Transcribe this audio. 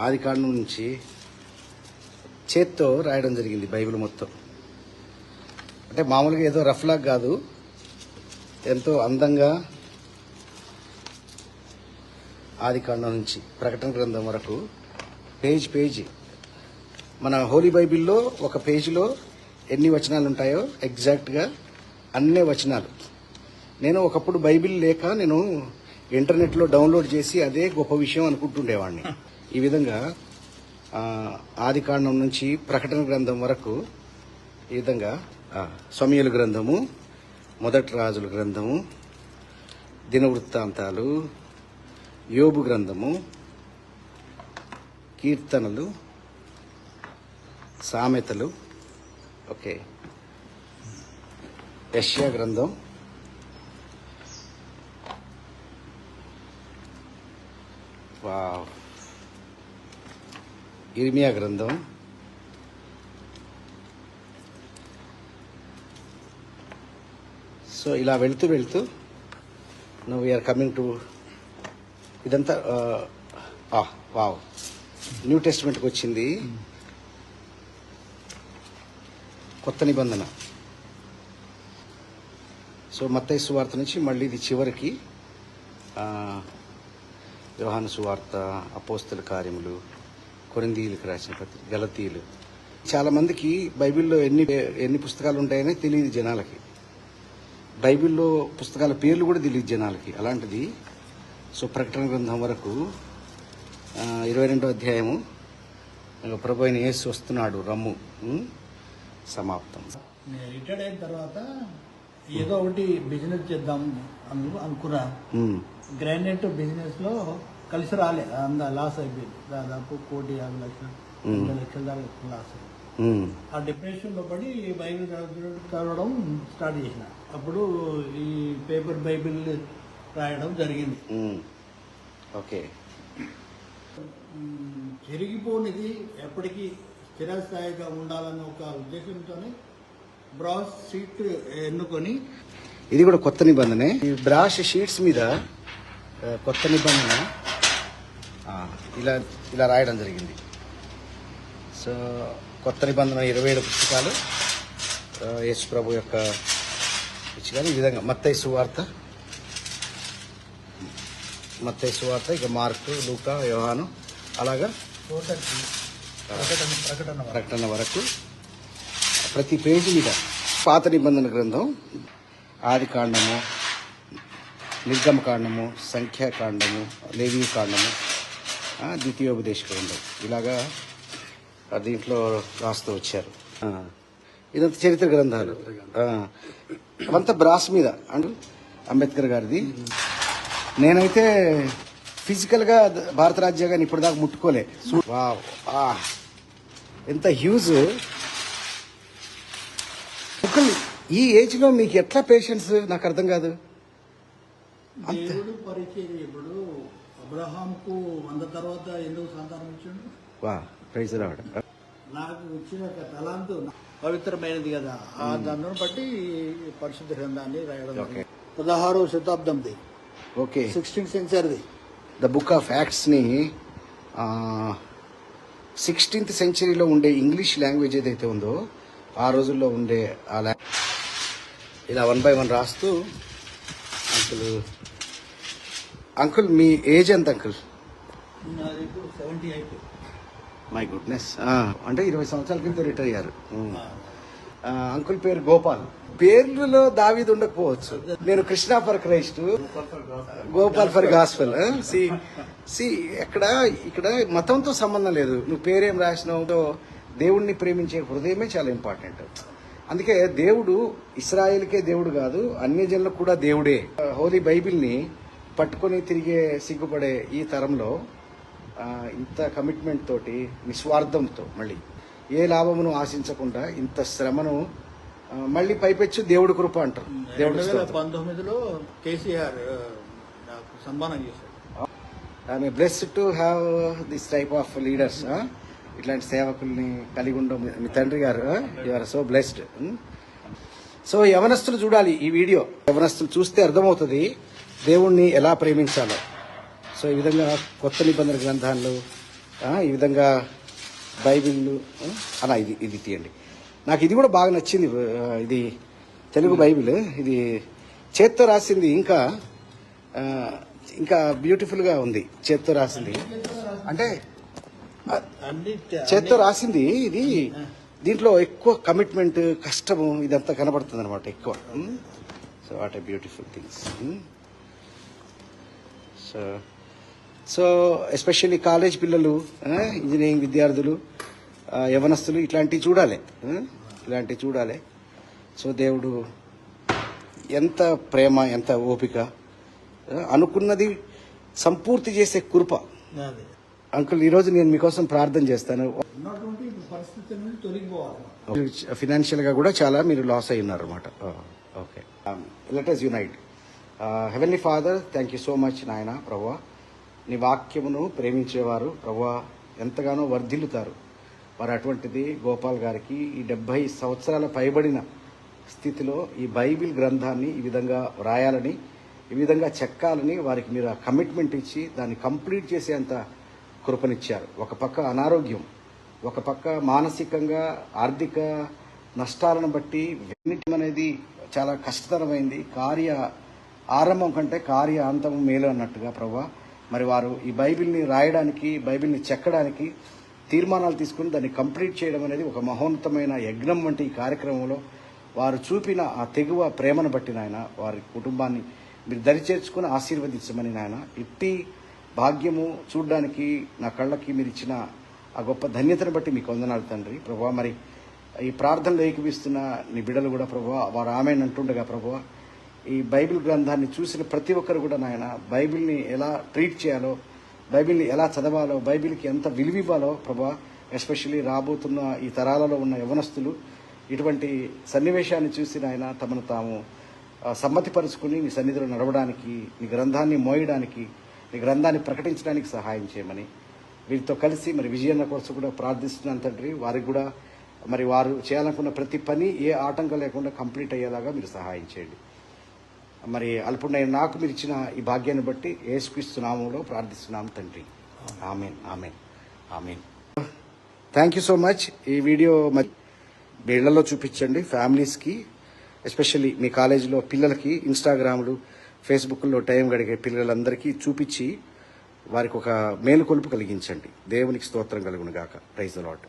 ఆది కాండం నుంచి చేత్తో రాయడం జరిగింది బైబిల్ మొత్తం. అంటే మామూలుగా ఏదో రఫ్లాగ్ కాదు. ఎంతో అందంగా ఆది కాండం నుంచి ప్రకటన గ్రంథం వరకు పేజ్ పేజీ. మన హోలీ బైబిల్లో ఒక పేజీలో ఎన్ని వచనాలు ఉంటాయో ఎగ్జాక్ట్గా అన్నే వచనాలు. నేను ఒకప్పుడు బైబిల్ లేక నేను ఇంటర్నెట్లో డౌన్లోడ్ చేసి అదే గొప్ప విషయం అనుకుంటుండేవాడిని. ఈ విధంగా ఆది కాండం నుంచి ప్రకటన గ్రంథం వరకు ఈ విధంగా ఆ, సమయల గ్రంథము మొదటి రాజుల గ్రంథము దినవృత్తాంతాలు యోబు గ్రంథము కీర్తనలు సామెతలు ఓకే. యష్యా గ్రంథం ఇర్మియా గ్రంథం. సో ఇలా వెళ్తూ వెళ్తూ నువ్వు వీఆర్ కమింగ్ టు ఇదంతా వావ్. న్యూ టెస్ట్మెంట్కి వచ్చింది. కొత్త నిబంధన. సో మత్తైసు వార్త నుంచి మళ్ళీ ఇది చివరికి యోహాను సువార్త అపోస్తల కార్యములు కొరిందీలకు రాసిన పత్రిక గలతీయులు. చాలా మందికి బైబిల్లో ఎన్ని ఎన్ని పుస్తకాలు ఉంటాయనే తెలియదు జనాలకి. బైబిల్లో పుస్తకాల పేర్లు కూడా తెలియదు జనాలకి. అలాంటిది సో ప్రకటన గ్రంథం వరకు ఇరవై రెండో అధ్యాయము ప్రభు అయిన యేసు వస్తున్నాడు రమ్ము? సమాప్తం. నేను రిటైర్డ్ అయిన తర్వాత ఏదో ఒకటి బిజినెస్ చేద్దాం అను అనుకున్నా. గ్రానైట్ బిజినెస్లో కలిసి రాలే అంద లాస్ అయిపోయింది. దాదాపు కోటి యాభై లక్షలు. వంద లక్షల దాకా లాస్ అయింది. ఆ డిప్రెషన్లో పడి బైబిల్ చదవడం స్టార్ట్ చేసిన. అప్పుడు ఈ పేపర్ బైబిల్ రాయడం జరిగింది. ఓకే. మ్మ్, చెరిగిపోనిది ఎప్పటికీ స్థిరస్థాయిగా ఉండాలన్న ఒక ఉద్దేశంతోనే బ్రాస్ సీట్ ఎన్నుకొని ఇది కూడా కొత్త నిబంధనే. ఈ బ్రాష్ షీట్స్ మీద కొత్త నిబంధన ఇలా ఇలా రాయడం జరిగింది. సో కొత్త నిబంధన ఇరవై ఏడు పుస్తకాలు యేసు ప్రభు యొక్క ఇచ్చిగానే ఈ విధంగా మత్తయి సువార్త మత్తయి సువార్త ఇక మార్కు లూకా యోహాను అలాగా. ప్రకటన వరకు. ప్రతి పేజీ మీద పాత నిబంధన గ్రంథం ఆది కాండము నిర్గమ కాండము సంఖ్యాకాండము లేవీ కాండము ఆ, ద్వితీయోపదేశ గ్రంథం ఇలాగా దీంట్లో రాస్తూ వచ్చారు. ఇదంతా చరిత్ర గ్రంథాలు. అవంతా బ్రాస్ మీద. అండ్ అంబేద్కర్ గారిది. నేనైతే ఫిజికల్గా భారత రాజ్యాంగాన్ని ఇప్పటిదాకా ముట్టుకోలే. ఎంత హ్యూజ్. ఈ ఏజ్లో మీకు ఎట్లా పేషెంట్స్? నాకు అర్థం కాదు. దేవుడు పరిచయం ఇప్పుడు అబ్రహాంకు వంద తర్వాత ఎందుకు సంతానం ఇచ్చిండు? వా ప్రైజ్ రావడం నాకు ఇచ్చిన తలాంతు పవిత్రమైనది కదా. ఆ దాన్ని బట్టి పరిశుద్ధ గ్రంథాన్ని రాయడం. పదహారవ శతాబ్దంది. ఓకే. సిక్స్టీన్త్ సెంచరీది ద బుక్ ఆఫ్ యాక్ట్స్ని సిక్స్టీన్త్ సెంచరీలో ఉండే ఇంగ్లీష్ లాంగ్వేజ్ ఏదైతే ఉందో ఆ రోజుల్లో ఉండే ఆ ఇలా వన్ బై వన్ రాస్తూ అంకుల్ అంకుల్ మీ ఏజ్ ఎంత అంకుల్? మై గుడ్నెస్ అంటే ఇరవై సంవత్సరాల క్రితం రిటైర్ అయ్యారు. అంకుల్ పేరు గోపాల్. పేర్లలో దావీది ఉండకపోవచ్చు. నేను Krishna for Christ. Gopal for gospel. See see ఎక్కడ ఇక్కడ మతంతో సంబంధం లేదు. నువ్వు పేరేం రాసినావు దేవుణ్ణి ప్రేమించే హృదయమే చాలా ఇంపార్టెంట్ అందుకే దేవుడు ఇస్రాయేల్కే దేవుడు కాదు అన్య జనులకు కూడా దేవుడే. హోలీ బైబిల్ని పట్టుకొని తిరిగే సిగ్గుపడే ఈ తరంలో ఇంత కమిట్మెంట్ తోటి నిస్వార్థంతో మళ్ళీ ఏ లాభమును ఆశించకుండా ఇంత శ్రమను మళ్ళీ పైపెచ్చు దేవుడి కృప అంటారు. దేవుడి. పంతొమ్మిదిలో కేసీఆర్ నాకు సన్మానం I'm blessed to have this type of leaders ఇట్లాంటి సేవకుల్ని కలిగి ఉండడం మీ తండ్రి గారు you are so blessed so యవనస్తులు చూడాలి ఈ వీడియో. యవనస్తులు చూస్తే అర్థమవుతుంది దేవుణ్ణి ఎలా ప్రేమించాలో. సో ఈ విధంగా కొత్త నిబంధన గ్రంథాలు ఈ విధంగా బైబిల్ అలా ఇది ఇది తీయండి. నాకు ఇది కూడా బాగా నచ్చింది ఇది తెలుగు బైబిల్. ఇది చేత్తో రాసింది ఇంకా ఇంకా బ్యూటిఫుల్గా ఉంది. చేత్తో రాసింది. అంటే చేత్తో రాసింది ఇది. దీంట్లో ఎక్కువ కమిట్మెంట్ కష్టము ఇదంతా కనబడుతుంది అనమాట ఎక్కువ so what a beautiful things so so especially college పిల్లలు ఇంజనీరింగ్ విద్యార్థులు యవనస్తులు ఇట్లాంటివి చూడాలి. ఇలాంటివి చూడాలి. సో దేవుడు ఎంత ప్రేమ ఎంత ఓపిక. అనుకున్నది సంపూర్తి చేసే కృప. అంకుల్ ఈరోజు నేను మీకోసం ప్రార్థన చేస్తాను. ఉన్నటువంటి పరిస్థితి నుండి తొలగిపోవాలి. ఫినాన్షియల్గా కూడా చాలా మీరు లాస్ అయి ఉన్నారు అనమాట okay. Let us unite heavenly father thank you so much నాయన ప్రభా నీ వాక్యమును ప్రేమించేవారు ప్రభా ఎంతగానో వర్ధిల్లుతారు. వారు అటువంటిది గోపాల్ గారికి ఈ డెబ్బై సంవత్సరాల పైబడిన స్థితిలో ఈ బైబిల్ గ్రంథాన్ని ఈ విధంగా వ్రాయాలని ఈ విధంగా చెక్కాలని వారికి మీరు ఆ కమిట్మెంట్ ఇచ్చి దాన్ని కంప్లీట్ చేసేంత కృపనిచ్చారు. ఒక పక్క అనారోగ్యం ఒక పక్క మానసికంగా ఆర్థిక నష్టాలను బట్టి వెన్నిటం అనేది చాలా కష్టతరమైంది. కార్య ఆరంభం కంటే కార్య అంతం మేలు అన్నట్టుగా ప్రభా మరి వారు ఈ బైబిల్ని రాయడానికి బైబిల్ని చెక్కడానికి తీర్మానాలు తీసుకుని దాన్ని కంప్లీట్ చేయడం అనేది ఒక మహోన్నతమైన యజ్ఞం వంటి ఈ కార్యక్రమంలో వారు చూపిన ఆ తెగువ ప్రేమను బట్టి నాయన వారి కుటుంబాన్ని మీరు దరిచేర్చుకుని ఆశీర్వదించమని నాయన ఇట్టి భాగ్యము చూడడానికి నా కళ్ళకి మీరు ఇచ్చిన ఆ గొప్ప ధన్యతను బట్టి మీకు వందనాలు తండ్రి. ప్రభా మరి ఈ ప్రార్థనలు ఏకీపిస్తున్న నీ బిడ్డలు కూడా ప్రభా వారు ఆమెను అంటుండగా ప్రభా ఈ బైబిల్ గ్రంథాన్ని చూసిన ప్రతి ఒక్కరు కూడా నాయన బైబిల్ని ఎలా ట్రీట్ చేయాలో బైబిల్ని ఎలా చదవాలో బైబిల్కి ఎంత విలువివ్వాలో ప్రభా ఎస్పెషల్లీ రాబోతున్న ఈ తరాలలో ఉన్న యవనస్తులు ఇటువంటి సన్నివేశాన్ని చూసి నాయన తమను తాము సమ్మతిపరుచుకుని నీ సన్నిధిలో నడవడానికి నీ గ్రంథాన్ని మోయడానికి నీ గ్రంథాన్ని ప్రకటించడానికి సహాయం చేయమని. వీరితో కలిసి మరి విజయన్న కోసం కూడా ప్రార్థిస్తున్నాను తండ్రి. వారికి కూడా మరి వారు చేయాలనుకున్న ప్రతి పని ఏ ఆటంకం లేకుండా కంప్లీట్ అయ్యేలాగా మీరు సహాయం చేయండి. మరి అల్పుడైన నాకు మీరు ఇచ్చిన ఈ భాగ్యాన్ని బట్టి ఏసుక్రీస్తు నామంలో ప్రార్థిస్తున్నాం తండ్రి. Amen amen amen. Thank you so much ఈ వీడియో మరి మీ చూపించండి ఫ్యామిలీస్కి ఎస్పెషల్లీ మీ కాలేజీలో పిల్లలకి ఇన్స్టాగ్రామ్లు ఫేస్బుక్లో టైం గడిగే పిల్లలందరికీ చూపించి వారికి ఒక మేలుకొలుపు కలిగించండి. దేవునికి స్తోత్రం కలుగును గాక ప్రైజ్ లాట్